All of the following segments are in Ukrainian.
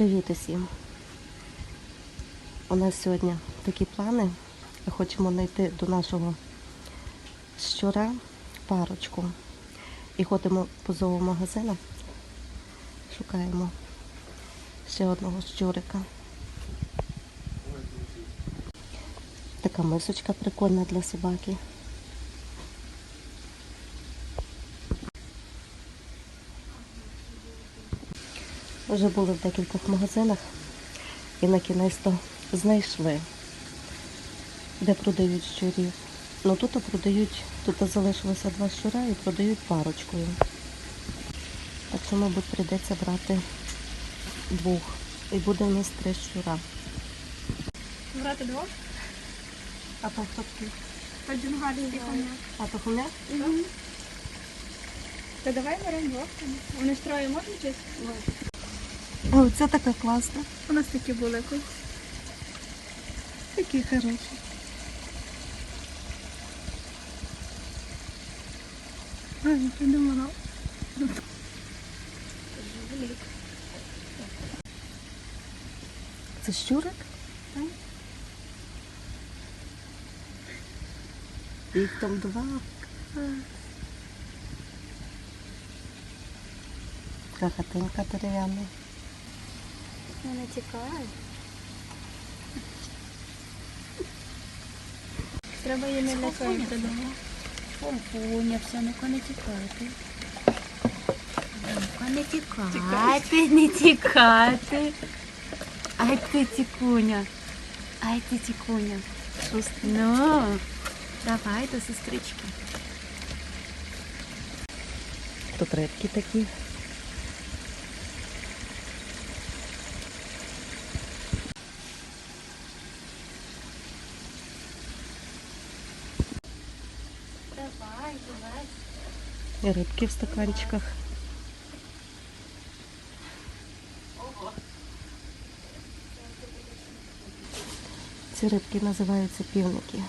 Привіт усім! У нас сьогодні такі плани. Хочемо знайти до нашого щура парочку. І ходимо по зоомагазину. Шукаємо ще одного щурика. Така мисочка прикольна для собаки. Вже були в декількох магазинах і на кінець то знайшли, де продають щурів. Ну тут продають, тут залишилося два щура і продають парочкою. Так що, мабуть, прийдеться брати двох. І буде у нас три щура. Брати двох? А то хто такий? Один гарний коня. А то хомяк? Та давай беремо двох. Вони ж троє можуть щось? О, це така класна. У нас такі були колись. Такі хороші. Ой, я придумала. Це щурик? Так. Їх там два. Така хатинка дерев'яна. Вони тікають. Треба її не лякати додому. Помпуня, все, ну-ка не тікати. Ну-ка не тікати, не тікати. Ай ти тікуня. Ай ти тікуня. Ну, давай до сестрички. Тут рибки такі. І рибки в стаканчиках. Ці рибки називаються півники.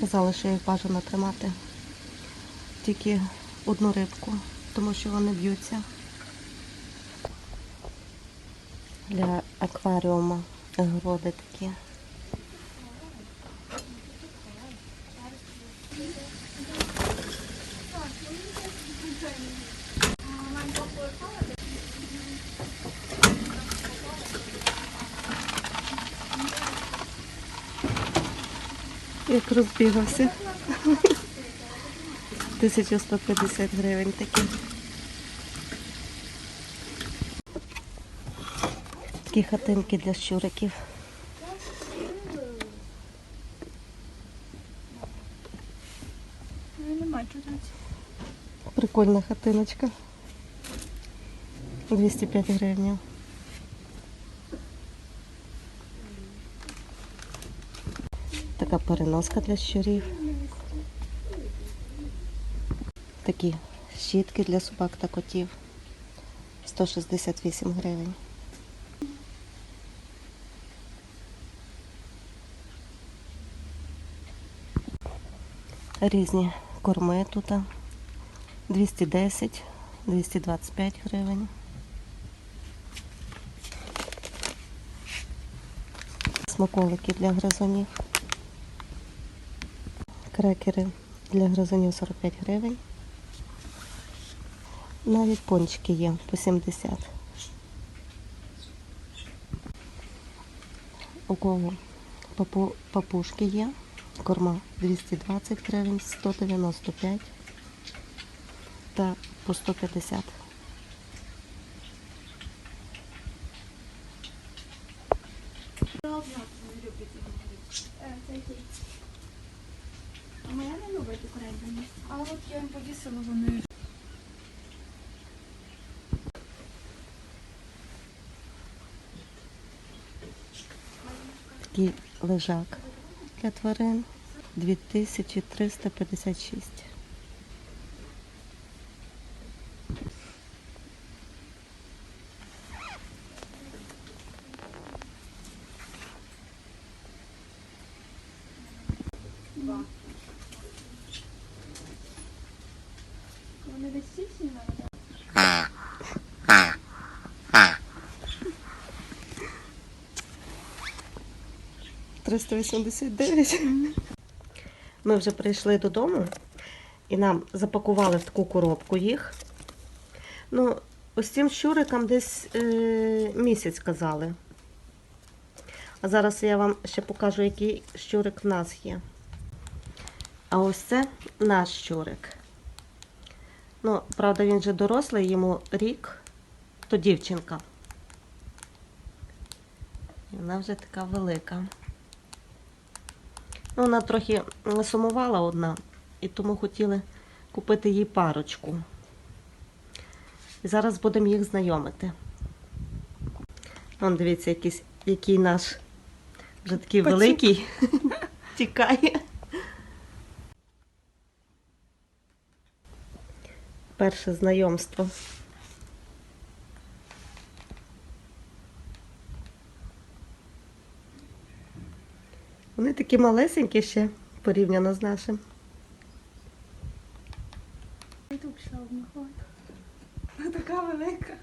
Казали, що їх бажано тримати тільки одну рибку, тому що вони б'ються. Для акваріума гроди такі. Як розбігався. 1150 гривень такі. Такі хатинки для щуриків. Ну. Прикольна хатиночка. 205 гривень. Така переноска для щурів. Такі щітки для собак та котів. 168 гривень. Різні корми тут. 210, 225 гривень. Смаколики для гризунів. Крекери для гризунів 45 гривень. Навіть пончики є по 70. У кого папу, папушки є. Корма 220 гривень, 195 та по 150. А моя не любить українську. А от повісила вони. Такий лежак для тварин 2356. Вони десь сісні 389. Ми вже прийшли додому і нам запакували в таку коробку їх. Ну, ось цим щурикам десь е, місяць казали. А зараз я вам ще покажу, який щурик в нас є. А ось це наш щурик. Ну, правда, він вже дорослий, йому рік, то дівчинка. Вона вже така велика. Ну, вона трохи сумувала одна, і тому хотіли купити їй парочку. І зараз будемо їх знайомити. Вон, дивіться, якийсь, який наш вже такий Пацюк. великий тікає. Перше знайомство. Вони такі малесенькі ще порівняно з нашим. І тут одна ходить. Така велика.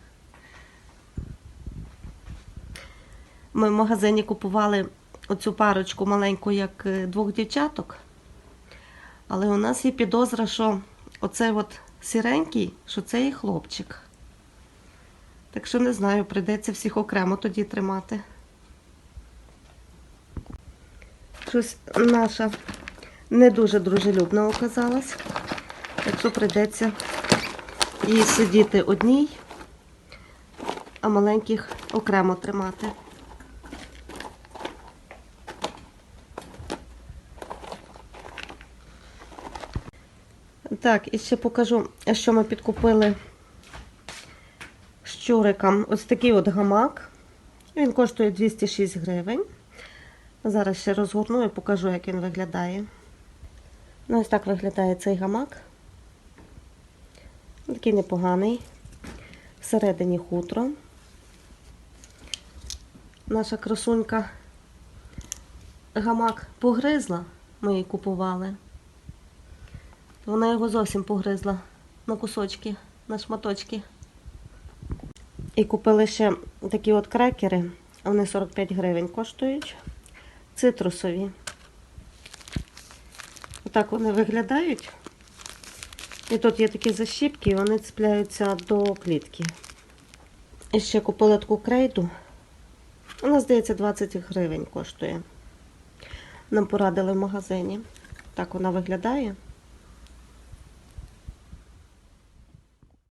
Ми в магазині купували оцю парочку маленьку, як е, двох дівчаток. Але у нас є підозра, що оцей от сіренький, що це і хлопчик. Так що не знаю, прийдеться всіх окремо тоді тримати. Щось наша не дуже дружелюбна оказалась. Так що прийдеться їй сидіти одній, а маленьких окремо тримати. Так, і ще покажу, що ми підкупили щурикам. Ось такий от гамак. Він коштує 206 гривень. Зараз ще розгорну і покажу, як він виглядає. Ну, ось так виглядає цей гамак. Такий непоганий. Всередині хутро. Наша красунька гамак погризла, ми її купували. Вона його зовсім погризла на кусочки, на шматочки. І купили ще такі от крекери. Вони 45 гривень коштують. Цитрусові. Отак вони виглядають. І тут є такі защіпки, і вони цепляються до клітки. І ще купила таку крейду. Вона, здається, 20 гривень коштує. Нам порадили в магазині. Так вона виглядає.